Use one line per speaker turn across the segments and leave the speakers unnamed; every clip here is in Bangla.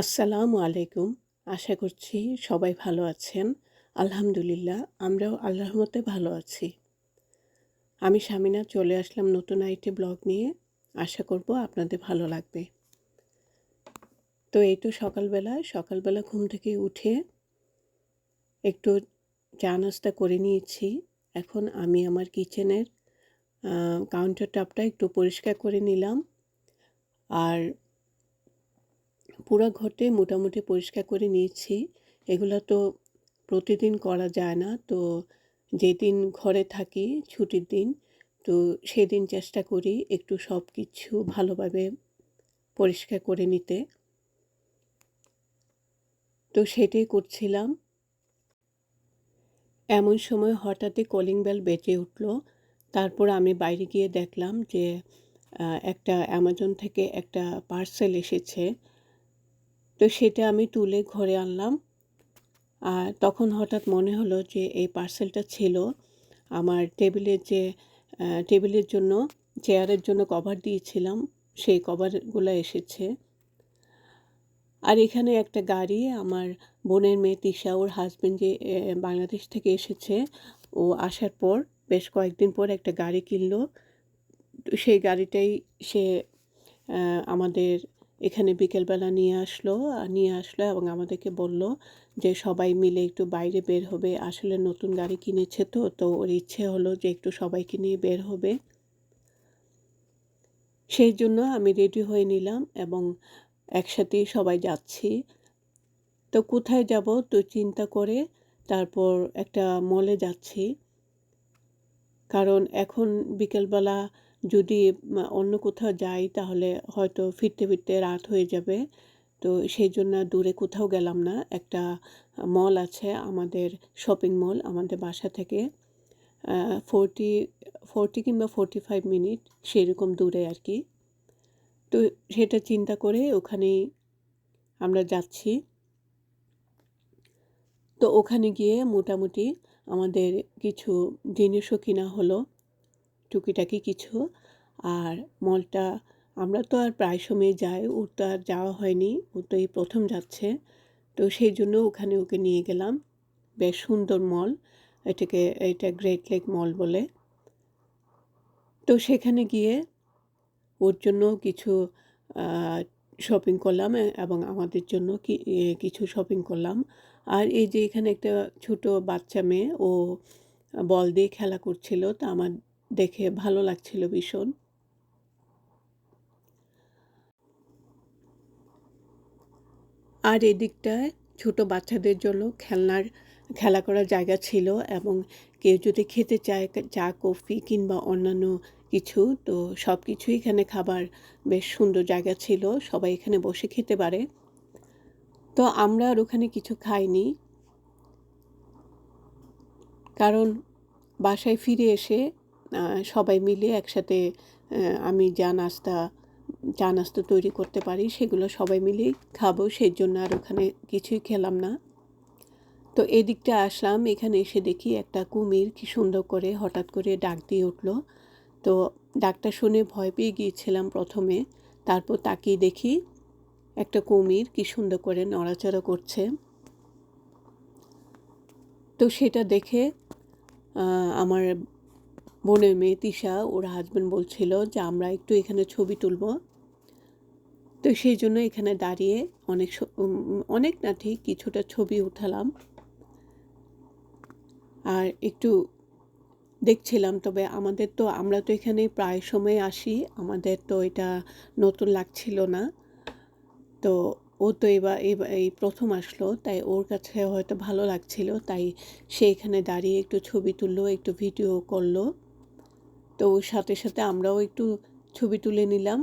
আসসালামু আলাইকুম। আশা করছি সবাই ভালো আছেন। আলহামদুলিল্লাহ, আমরাও আল্লাহর মতে ভালো আছি। আমি সামিনা চলে আসলাম নতুন আইটি ব্লগ নিয়ে। আশা করব আপনাদের ভালো লাগবে। তো এই তো সকালবেলা সকালবেলা ঘুম থেকে উঠে একটু চা নাস্তা করে নিয়েছি। এখন আমি আমার কিচেনের কাউন্টার টপটা একটু পরিষ্কার করে নিলাম। আর পুরো ঘরটাই মোটামুটি পরিষ্কার করে নিয়েছি। এগুলো তো প্রতিদিন করা যায় না। তো যেদিন ঘরে থাকি ছুটির দিন, তো সেদিন চেষ্টা করি একটু সব কিছু ভালোভাবে পরিষ্কার করে নিতে। তো সেটাই করছিলাম। এমন সময় হঠাৎই কলিং বেল বেঁচে উঠল। তারপর আমি বাইরে গিয়ে দেখলাম যে একটা অ্যামাজন থেকে একটা পার্সেল এসেছে। তো সেটা আমি তুলে ঘরে আনলাম। আর তখন হঠাৎ মনে হলো যে এই পার্সেলটা ছিল। আমার টেবিলের যে টেবিলের জন্য, চেয়ারের জন্য কভার দিয়েছিলাম, সেই কভারগুলো এসেছে। আর এখানে একটা গাড়ি, আমার বোনের মেয়ে তিশা, ওর হাজব্যান্ড যে বাংলাদেশ থেকে এসেছে, ও আসার পর বেশ কয়েকদিন পর একটা গাড়ি কিনলো। সেই গাড়িটাই সে আমাদের এখানে বিকেলবেলা নিয়ে আসলো নিয়ে আসলো এবং আমাদেরকে বলল যে সবাই মিলে একটু বাইরে বের হবে। আসলে নতুন গাড়ি কিনেছে তো তো ওর ইচ্ছে হলো যে একটু সবাইকে নিয়ে বের হবে। সেই জন্য আমি রেডি হয়ে নিলাম এবং একসাথেই সবাই যাচ্ছি। তো কোথায় যাব? তো চিন্তা করে তারপর একটা মলে যাচ্ছি। কারণ এখন বিকেলবেলা যদি অন্য কোথাও যাই তাহলে হয়তো ফিরতে ফিরতে রাত হয়ে যাবে। তো সেই জন্য দূরে কোথাও গেলাম না। একটা মল আছে আমাদের শপিং মল আমাদের বাসা থেকে। ফোরটি ফোরটি কিংবা ফোরটি ফাইভ মিনিট সেরকম দূরে আর কি। তো সেটা চিন্তা করে ওখানেই আমরা যাচ্ছি। তো ওখানে গিয়ে মোটামুটি আমাদের কিছু জিনিসও কিনা হলো। টুকিটাকি কিছু। আর মলটা, আমরা তো আর প্রায় সময় যাই, ওর তো আর যাওয়া হয়নি, ও তো এই প্রথম যাচ্ছে। তো সেই জন্য ওখানে ওকে নিয়ে গেলাম। বেশ সুন্দর মল, এটাকে, এটা গ্রেট লেক মল বলে। তো সেখানে গিয়ে ওর জন্য কিছু শপিং করলাম, এবং আমাদের জন্য কিছু শপিং করলাম। আর এই যে এখানে একটা ছোট বাচ্চা মেয়ে, ও বল দিয়ে খেলা করছিল, তা আমার দেখে ভালো লাগছিল ভীষণ। আর এদিকটায় ছোট বাচ্চাদের জন্য খেলনার, খেলা করার জায়গা ছিল এবং কেউ যদি খেতে চায় চা, কফি কিংবা অন্যান্য কিছু, তো সব কিছুই এখানে খাবার বেশ সুন্দর জায়গা ছিল, সবাই এখানে বসে খেতে পারে। তো আমরা আর ওখানে কিছু খাইনি। কারণ বাসায় ফিরে এসে সবাই মিলে একসাথে আমি যা নাস্তা, চা নাস্তা তৈরি করতে পারি, সেগুলো সবাই মিলেই খাব সেই জন্য আর ওখানে কিছুই খেলাম না। তো এদিকটা আসলাম, এখানে এসে দেখি একটা কুমির কি সুন্দর করে হঠাৎ করে ডাক দিয়ে উঠল। তো ডাকটা শুনে ভয় পেয়ে গিয়েছিলাম প্রথমে, তারপর তাকিয়ে দেখি একটা কুমির কি সুন্দর করে নড়াচড়া করছে। তো সেটা দেখে আমার বোনের মেয়ে তিশা, ওর হাজব্যান্ড বলছিল যে, আমরা একটু এখানে ছবি তুলব। তো সেই জন্য এখানে দাঁড়িয়ে অনেক অনেক না ঠিক কিছুটা ছবি উঠালাম। আর একটু দেখছিলাম, তবে আমাদের তো, আমরা তো এখানে প্রায় সময় আসি, আমাদের তো এটা নতুন লাগছিল না। তো ও তো এবার এই প্রথম আসলো, তাই ওর কাছে হয়তো ভালো লাগছিল, তাই সে এখানে দাঁড়িয়ে একটু ছবি তুললো, একটু ভিডিও করল। তো ওর সাথে সাথে আমরাও একটু ছবি তুলে নিলাম।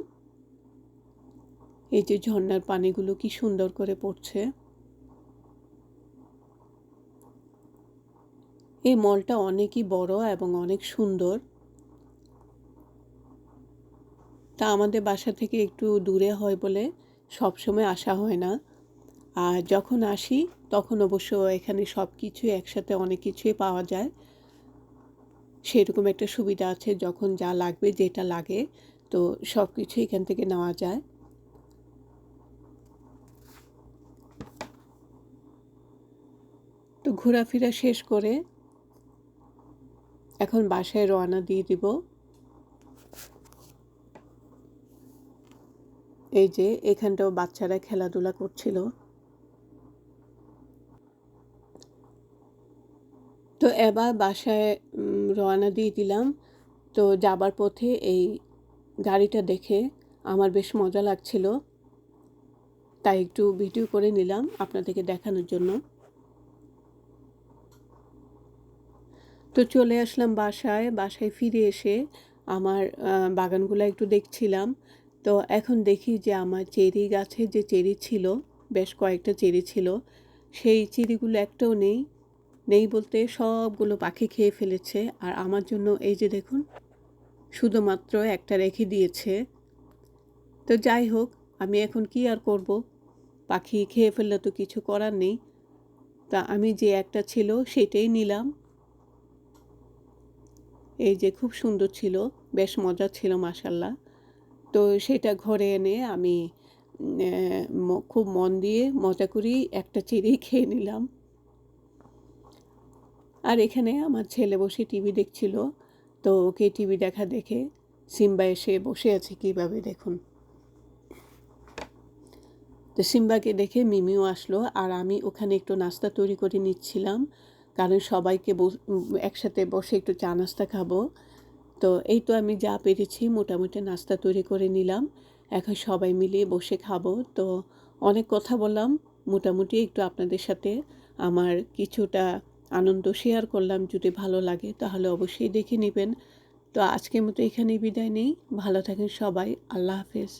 এই যে ঝর্নার পানিগুলো কি সুন্দর করে পড়ছে। এই মলটা অনেকই বড় এবং অনেক সুন্দর। তা আমাদের বাসা থেকে একটু দূরে হয় বলে সবসময় আসা হয় না। আর যখন আসি, তখন অবশ্য এখানে সব কিছুই একসাথে অনেক কিছুই পাওয়া যায়। সেরকম একটা সুবিধা আছে যখন যা লাগবে, যেটা লাগে। তো সব কিছু এখান থেকে নেওয়া যায়। তো ঘোরাফেরা শেষ করে এখন বাসায় রওনা দিয়ে দিব। এই যে এখানটাও বাচ্চারা খেলাধুলা করছিল। তো এবার বাসায় রওনা দিয়ে দিলাম। তো যাবার পথে এই গাড়িটা দেখে আমার বেশ মজা লাগছিল। তাই একটু ভিডিও করে নিলাম আপনাদেরকে দেখানোর জন্য। তো চলে আসলাম বাসায়। বাসায় ফিরে এসে আমার বাগানগুলো একটু দেখছিলাম। তো এখন দেখি যে আমার চেরি গাছে যে চেরি ছিল, বেশ কয়েকটা চেরি ছিল, সেই চেরিগুলো একটাও নেই। নেই বলতে সবগুলো পাখি খেয়ে ফেলেছে। আর আমার জন্য এই যে দেখুন, শুধুমাত্র একটা রেখে দিয়েছে। তো যাই হোক, আমি এখন কি আর করব? পাখি খেয়ে ফেললে তো কিছু করার নেই। তা আমি যে একটা ছিল সেটাই নিলাম। এই যে খুব সুন্দর ছিল, বেশ মজা ছিল মাসাল্লাহ তো সেটা ঘরে এনে আমি খুব মন দিয়ে মজা করেই একটা চেরি খেয়ে নিলাম। আর এখানে আমার ছেলে বসে টিভি দেখছিল, তো ওকে টিভি দেখা দেখে সিম্বা এসে বসে আছে কীভাবে দেখুন। তো সিম্বাকে দেখে মিমিও আসলো, আর আমি ওখানে একটু নাস্তা তৈরি করে নিচ্ছিলাম, কারণ সবাইকে একসাথে বসে একটু চা নাস্তা খাব। তো এই তো আমি যা পেরেছি মোটামুটি নাস্তা তৈরি করে নিলাম, এখন সবাই মিলে বসে খাব। তো অনেক কথা বললাম, মোটামুটি একটু আপনাদের সাথে, আমার কিছুটা আনন্দ শেয়ার করলাম, যদি ভালো লাগে তাহলে অবশ্যই দেখে নেবেন। তো আজকের মতো এখানেই বিদায় নেই। ভালো থাকেন সবাই। আল্লাহ হাফেজ।